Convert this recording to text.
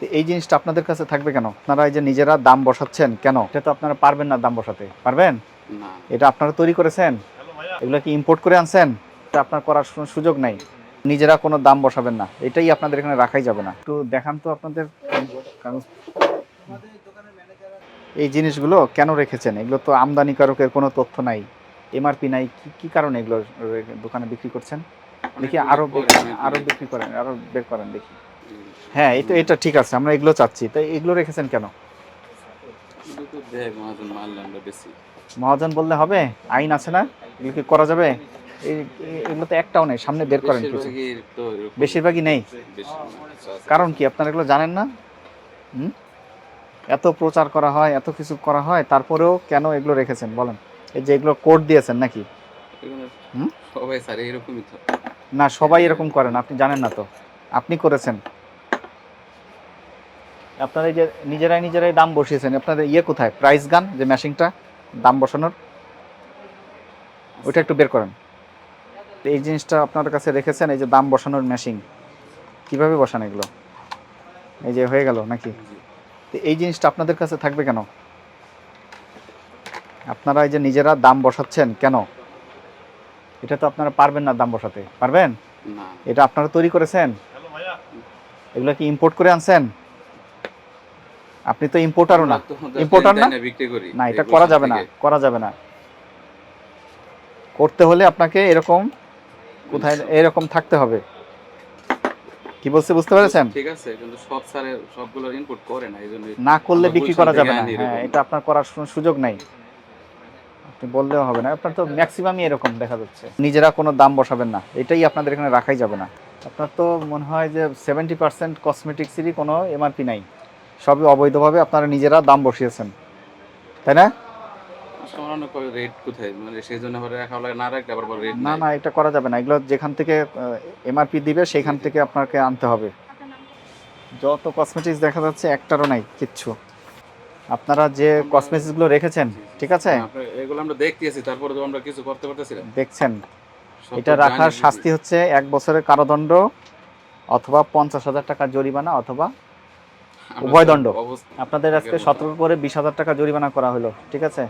তো এই জিনিসটা আপনাদের কাছে থাকবে কেন? আপনারা এই যে নিজেরা দাম বসাচ্ছেন কেন? এটা তো আপনারা পারবেন না দাম বসাতে। পারবেন? না। এটা আপনারা তৈরি করেছেন? এগুলো কি ইম্পোর্ট করে আনছেন? এটা আপনার করার কোনো সুযোগ নাই। নিজেরা কোনো দাম বসাবেন না। এটাই আপনাদের এখানে রাখাই যাবে না। একটু দেখান তো আপনাদের কাগজ- এই জিনিসগুলো কেন রেখেছেন? এগুলো তো আমদানিকারকের কোনো তথ্য নাই। এমআরপি নাই। কি কি কারণে এগুলো দোকানে বিক্রি করছেন? দেখি আরও বে- আরও বিক্রি করেন আরও বের করেন দেখি। হ্যাঁ এটা এটা ঠিক আছে আমরা এগুলো চাচ্ছি। তাই এগুলো রেখেছেন কেন? মহাজন বললে হবে আইন আছে না? এগুলো কি করা যাবে? এগুলো তো একটাও নেই সামনে বের করেন কিছু। বেশিরভাগই নেই। কারণ কি আপনারা এগুলো জানেন না? হুম? এত প্রচার করা হয় এত কিছু করা হয় তারপরেও কেন এগুলো রেখেছেন? বলেন। এই যে এগুলো কোড দিয়েছেন নাকি? সবাই স্যার এরকমই তো। না সবাই এরকম করেন আপনি জানেন না তো। আপনি করেছেন। আপনারা এই যে নিজেরাই নিজেরাই দাম বসিয়েছেন আপনাদের ইয়ে কোথায়? প্রাইস গান যে ম্যাশিংটা দাম বসানোর? ওইটা একটু বের করেন। এই জিনিসটা আপনার কাছে রেখেছেন এই যে দাম বসানোর মেশিন কীভাবে বসান এগুলো? এই যে হয়ে গেল নাকি? তো এই জিনিসটা আপনাদের কাছে থাকবে কেন? আপনারা এই যে নিজেরা দাম বসাচ্ছেন কেন? এটা তো আপনারা পারবেন না দাম বসাতে। পারবেন? এটা আপনারা তৈরি করেছেন? এগুলো কি ইম্পোর্ট করে আনছেন? আপনি তো ইম্পোর্টারও না। Importer না? বিক্রি করি। না এটা করা যাবে না করা যাবে না। করতে হলে আপনাকে এরকম কোথায় এরকম থাকতে হবে। কি বলছে বুঝতে পেরেছেন? ঠিক আছে কিন্তু সব স্যারে সবগুলো ইনপুট করে না এই জন্য না করলে বিক্রি করা যাবে না। হ্যাঁ এটা আপনার করার কোনো সুযোগ নাই। আপনি বললেও হবে না। আপনার তো ম্যাক্সিমামই এরকম দেখা যাচ্ছে। নিজেরা কোনো দাম বসাবেন না। এটাই আপনাদের এখানে রাখাই যাবে না। আপনার তো মনে হয় যে সেভেন্টি পার্সেন্ট কসমেটিক্সেরই কোনো এমআরপি নাই। সবই অবৈধভাবে আপনারা নিজেরা দাম বসিয়েছেন। তাই না? মানে না না এটা করা যাবে না। এগুলো যেখান থেকে এমআরপি দিবে সেখান থেকে আপনাকে আনতে হবে। যত কসমেটিক্স দেখা যাচ্ছে একটারও নাই কিচ্ছু। আপনারা যে কসমেটিক্সগুলো রেখেছেন ঠিক আছে? এগুলো আমরা দেখতেছি তারপরে তো আমরা কিছু করতে পারতেছি দেখছেন। এটা রাখার শাস্তি হচ্ছে এক বছরের কারাদণ্ড অথবা পঞ্চাশ হাজার টাকা জরিমানা অথবা উভয় দণ্ড। আপনাদের আজকে সতর্ক করে বিশ হাজার টাকা জরিমানা করা হলো ঠিক আছে?